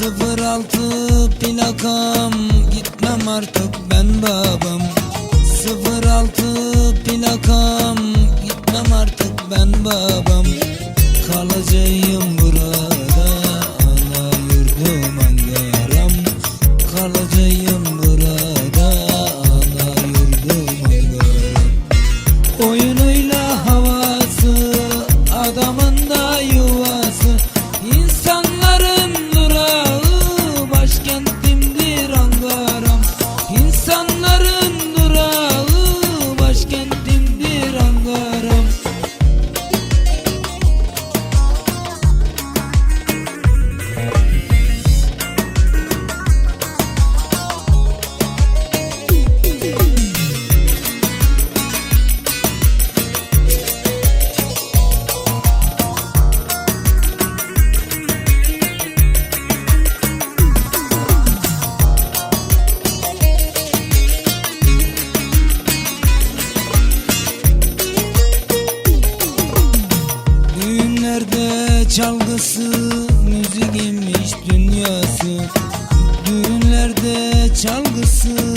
06 plakam Gitmem artık ben babam. 06 plakam Gitmem artık ben babam. Kalacağım burada çalgısı Müziğinmiş dünyası. Düğünlerde çalgısı